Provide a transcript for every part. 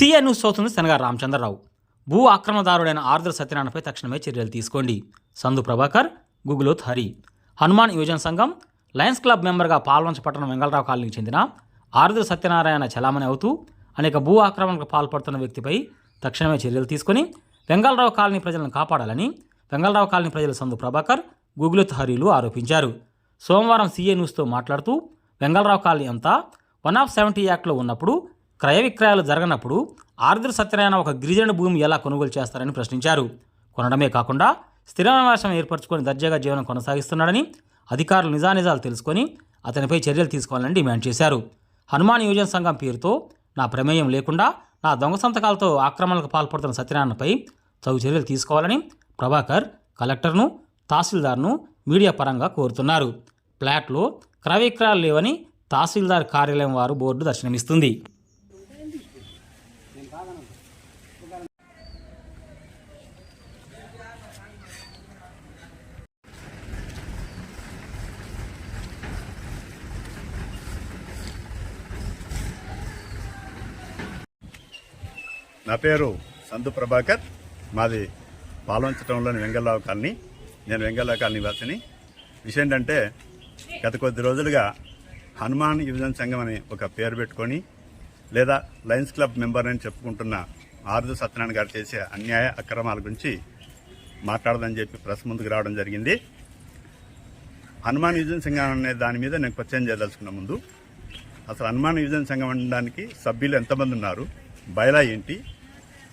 CA news అవుతుంది శనగా రామచంద్రరావు. భూ ఆక్రమణదారుడైన ఆర్ద్ర సత్యనారాయణపై తక్షణమే చర్యలు తీసుకోండి. సందు ప్రభాకర్ గుగులోత్ హరి. హనుమాన్ యువజన సంఘం లయన్స్ క్లబ్ మెంబర్గా పాల్వంచపట్టణం వెంగళరావు కాలనీకి చెందిన ఆర్ద్ర సత్యనారాయణ చలామణి అవుతూ అనేక భూ ఆక్రమణకు పాల్పడుతున్న వ్యక్తిపై తక్షణమే చర్యలు తీసుకొని వెంగళరావు కాలనీ ప్రజలను కాపాడాలని వెంగళరావు కాలనీ ప్రజల సందు ప్రభాకర్ గుగులోత్ హరిలు ఆరోపించారు. సోమవారం సీఏ న్యూస్తో మాట్లాడుతూ వెంగళరావు కాలనీ అంతా వన్ ఆఫ్ సెవెంటీ యాక్ట్లో ఉన్నప్పుడు క్రయ విక్రయాలు జరగనప్పుడు ఆర్ద్ర సత్యనారాయణ ఒక గిరిజన భూమి ఎలా కొనుగోలు చేస్తారని ప్రశ్నించారు. కొనడమే కాకుండా స్థిర నివాసం ఏర్పరచుకొని దర్జాగా జీవనం కొనసాగిస్తున్నాడని అధికారులు నిజానిజాలు తెలుసుకొని అతనిపై చర్యలు తీసుకోవాలని డిమాండ్ చేశారు. హనుమాన్ యువజన సంఘం పేరుతో నా ప్రమేయం లేకుండా నా దొంగ సంతకాలతో ఆక్రమణలకు పాల్పడుతున్న సత్యనారాయణపై తగు చర్యలు తీసుకోవాలని ప్రభాకర్ కలెక్టర్ను తహసీల్దార్ను మీడియా పరంగా కోరుతున్నారు. ప్లాట్లో క్రయ విక్రయాలు లేవని తహసీల్దార్ కార్యాలయం వారు బోర్డు దర్శనమిస్తుంది. నా పేరు సందు ప్రభాకర్. మాది పాల్వంచటంలోని వెంగళరావు కాలనీ. నేను వెంగళరావు కాలనీ వాసిని. విషయం ఏంటంటే గత కొద్ది రోజులుగా హనుమాన్ యువజన సంఘం అని ఒక పేరు పెట్టుకొని లేదా లయన్స్ క్లబ్ మెంబర్ అని చెప్పుకుంటున్న ఆరుదు సత్యనారాయణ గారు చేసే అన్యాయ అక్రమాల గురించి మాట్లాడదని చెప్పి ప్రెస్ ముందుకు రావడం జరిగింది. హనుమాన్ యుజన్ సంఘం అనే దాని మీద నేను క్వశ్చన్ చేయదలుచుకున్న ముందు అసలు హనుమాన్ యుజన్ సంఘం అనడానికి సభ్యులు ఎంతమంది ఉన్నారు బయలా ఏంటి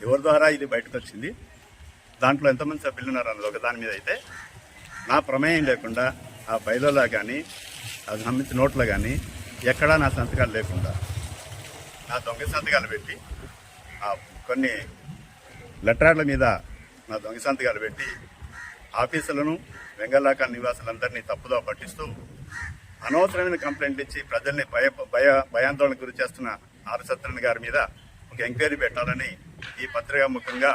ఎవరి ద్వారా ఇది బయటకు వచ్చింది దాంట్లో ఎంతమంది సభ్యులు ఉన్నారు అన్నది ఒక దాని మీద అయితే నా ప్రమేయం లేకుండా ఆ బయలులో కానీ అది సంబంధించిన నోట్లో కానీ ఎక్కడా నా సంతకాలు లేకుండా నా దొంగ సంతకాలు పెట్టి కొన్ని లెటర్ల మీద నా దొంగ సంతకాలు పెట్టి ఆఫీసులను వెంగళాకాల నివాసులందరినీ తప్పుదో పట్టిస్తూ అనవసరమైన కంప్లైంట్లు ఇచ్చి ప్రజల్ని భయ భయ భయాందోళనకు గురి చేస్తున్న ఆర్ సత్యనారాయణ గారి మీద ఒక ఎంక్వైరీ పెట్టాలని ఈ పత్రిక ముఖంగా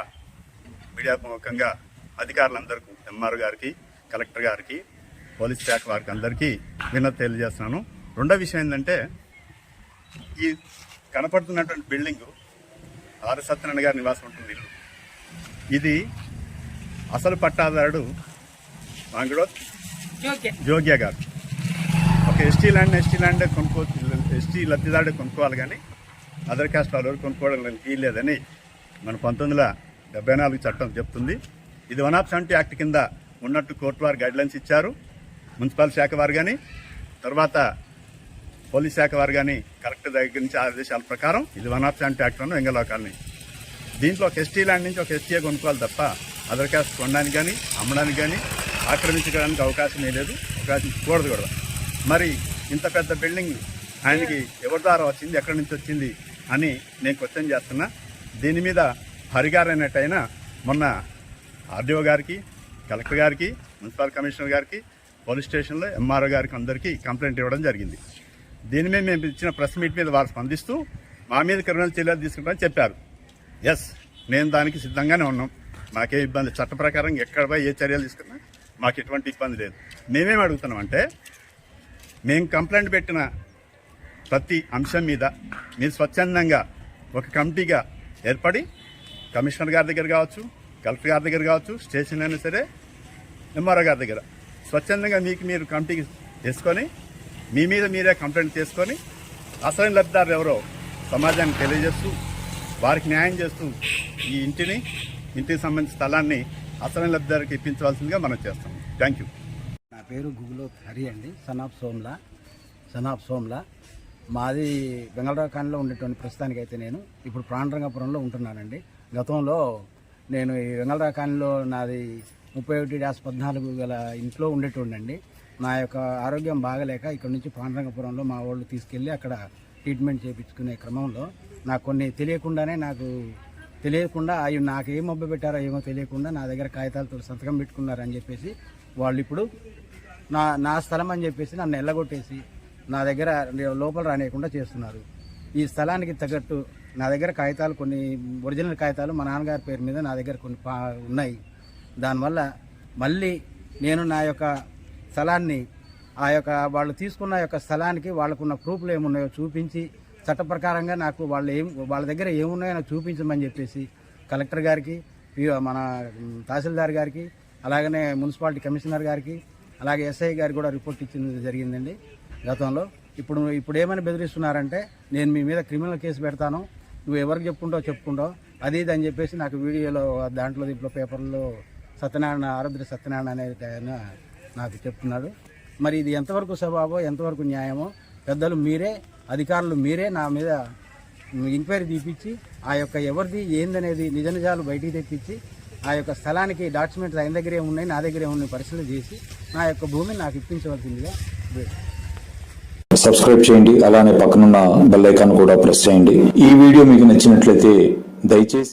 మీడియా ముఖంగా అధికారులందరికీ ఎంఆర్ గారికి కలెక్టర్ గారికి పోలీస్ శాఖ వారికి అందరికీ వినతి తెలియజేస్తున్నాను. రెండో విషయం ఏంటంటే ఈ కనపడుతున్నటువంటి బిల్డింగ్ ఆర్ సత్యనారాయణ గారి నివాసం ఉంటుంది ఇల్లు ఇది అసలు పట్టాదారుడు మాంగడో జోగ్య. గారు. ఒక ఎస్టీ ల్యాండ్ ఎస్టీ ల్యాండ్ కొనుక్కో ఎస్టీ లబ్ధిదారుడు కొనుక్కోవాలి కానీ అదర్ కాస్ట్ వాళ్ళు కొనుక్కోవడం తీయలేదని మన పంతొమ్మిది వందల డెబ్బై నాలుగు చట్టం చెప్తుంది. ఇది వన్ ఆఫ్ సెవెంటీ యాక్ట్ కింద ఉన్నట్టు కోర్టు వారు గైడ్లైన్స్ ఇచ్చారు. మున్సిపల్ శాఖ వారు కానీ తర్వాత పోలీస్ శాఖ వారు కానీ కలెక్టర్ దగ్గర నుంచి ఆదేశాల ప్రకారం ఇది వన్ ఆఫ్ సెవెన్ ట్రాక్టర్ను ఉన్న కాలనీ. దీంట్లో ఒక ఎస్టీ ల్యాండ్ నుంచి ఒక ఎస్టీఏ కొనుక్కోవాలి తప్ప అదర్ క్యాస్ట్ కొనడానికి కానీ అమ్మడానికి కానీ ఆక్రమించడానికి అవకాశం లేదు. అవకాశం కూడదు కూడా. మరి ఇంత పెద్ద బిల్డింగ్ ఆయనకి ఎవరి ద్వారా వచ్చింది ఎక్కడి నుంచి వచ్చింది అని నేను క్వశ్చన్ చేస్తున్నా. దీని మీద హరిగారైనట్టయినా మొన్న ఆర్డీఓ గారికి కలెక్టర్ గారికి మున్సిపల్ కమిషనర్ గారికి పోలీస్ స్టేషన్లో ఎంఆర్ఓ గారికి అందరికీ కంప్లైంట్ ఇవ్వడం జరిగింది. దీని మీద మేము ఇచ్చిన ప్రెస్ మీట్ మీద వారు స్పందిస్తూ మా మీద క్రిమినల్ చర్యలు తీసుకుంటామని చెప్పారు. ఎస్ నేను దానికి సిద్ధంగానే ఉన్నాం. మాకే ఇబ్బంది. చట్ట ప్రకారం ఎక్కడ ఏ చర్యలు తీసుకున్నా మాకు ఎటువంటి ఇబ్బంది లేదు. మేమేం అడుగుతున్నాం అంటే మేము కంప్లైంట్ పెట్టిన ప్రతి అంశం మీద మీరు స్వచ్ఛందంగా ఒక కమిటీగా ఏర్పడి కమిషనర్ గారి దగ్గర కావచ్చు కలెక్టర్ గారి దగ్గర కావచ్చు స్టేషన్ అయినా సరే ఎంఆర్ఓ గారి దగ్గర స్వచ్ఛందంగా మీకు మీరు కమిటీకి వేసుకొని మీ మీద మీరే కంప్లైంట్ చేసుకొని అసలైన లబ్ధిదారులు ఎవరో సమాజానికి తెలియజేస్తూ వారికి న్యాయం చేస్తూ ఈ ఇంటిని ఇంటికి సంబంధించిన స్థలాన్ని అసలైన లబ్ధిదారికి ఇప్పించవలసిందిగా మనం చేస్తాం. థ్యాంక్ యూ నా పేరు గుగులో హరి అండి. సనాబ్ సోమ్లా సనాబ్ సోమ్లా మాది బెంగళూరుఖాన్లో ఉండేటువంటి ప్రస్తుతానికి అయితే నేను. ఇప్పుడు ప్రాణరంగపురంలో ఉంటున్నానండి. గతంలో నేను ఈ వెంగళరావు నాది ముప్పై ఒకటి డాస్ పద్నాలుగు గల ఇంట్లో ఉండేటోండండి నా యొక్క ఆరోగ్యం బాగలేక ఇక్కడ నుంచి పాండరంగపురంలో మా వాళ్ళు తీసుకెళ్ళి అక్కడ ట్రీట్మెంట్ చేయించుకునే క్రమంలో నాకు కొన్ని తెలియకుండానే నాకు తెలియకుండా అవి నాకు ఏం మబ్బు పెట్టారో ఏమో తెలియకుండా నా దగ్గర కాగితాలతో సంతకం పెట్టుకున్నారని చెప్పేసి వాళ్ళు ఇప్పుడు నా నా స్థలం అని చెప్పేసి నన్ను ఎల్లగొట్టేసి నా దగ్గర లోపల రానియకుండా చేస్తున్నారు. ఈ స్థలానికి తగ్గట్టు నా దగ్గర కాగితాలు కొన్ని ఒరిజినల్ కాగితాలు మా నాన్నగారి పేరు మీద నా దగ్గర కొన్ని పా ఉన్నాయి. దానివల్ల మళ్ళీ నేను నా యొక్క స్థలాన్ని ఆ యొక్క వాళ్ళు తీసుకున్న యొక్క స్థలానికి వాళ్ళకున్న ప్రూఫ్లు ఏమున్నాయో చూపించి చట్ట ప్రకారంగా నాకు వాళ్ళు ఏం వాళ్ళ దగ్గర ఏమున్నాయో నాకు చూపించమని చెప్పేసి కలెక్టర్ గారికి మన తహసీల్దార్ గారికి అలాగనే మున్సిపాలిటీ కమిషనర్ గారికి అలాగే ఎస్ఐ గారికి కూడా రిపోర్ట్ ఇచ్చింది జరిగిందండి గతంలో. ఇప్పుడు ఇప్పుడు ఏమని బెదిరిస్తున్నారంటే నేను మీ మీద క్రిమినల్ కేసు పెడతాను నువ్వు ఎవరికి చెప్పుకుంటావు చెప్పుకుంటావు అది ఇది అని చెప్పేసి నాకు వీడియోలో దాంట్లో దీంట్లో పేపర్లో సత్యనారాయణ ఆరుద్ర సత్యనారాయణ అనేది ఆయన నాకు చెప్తున్నాడు మరి ఇది ఎంతవరకు స్వభావో ఎంతవరకు న్యాయమో పెద్దలు మీరే అధికారులు మీరే నా మీద ఎంక్వైరీ తీపిచ్చి ఆ యొక్క ఎవరిది ఏందనేది నిజ నిజాలు బయటికి తెప్పించి ఆ యొక్క స్థలానికి డాక్యుమెంట్స్ ఆయన దగ్గరే ఉన్నాయి నా దగ్గరే ఉన్నాయి పరిశీలన చేసి నా యొక్క భూమిని నాకు ఇప్పించవలసిందిగా సబ్స్క్రైబ్ చేయండి అలానే పక్కనున్న బెల్ ఐకాన్ కూడా ప్రెస్ చేయండి. ఈ వీడియో మీకు నచ్చినట్లయితే దయచేసి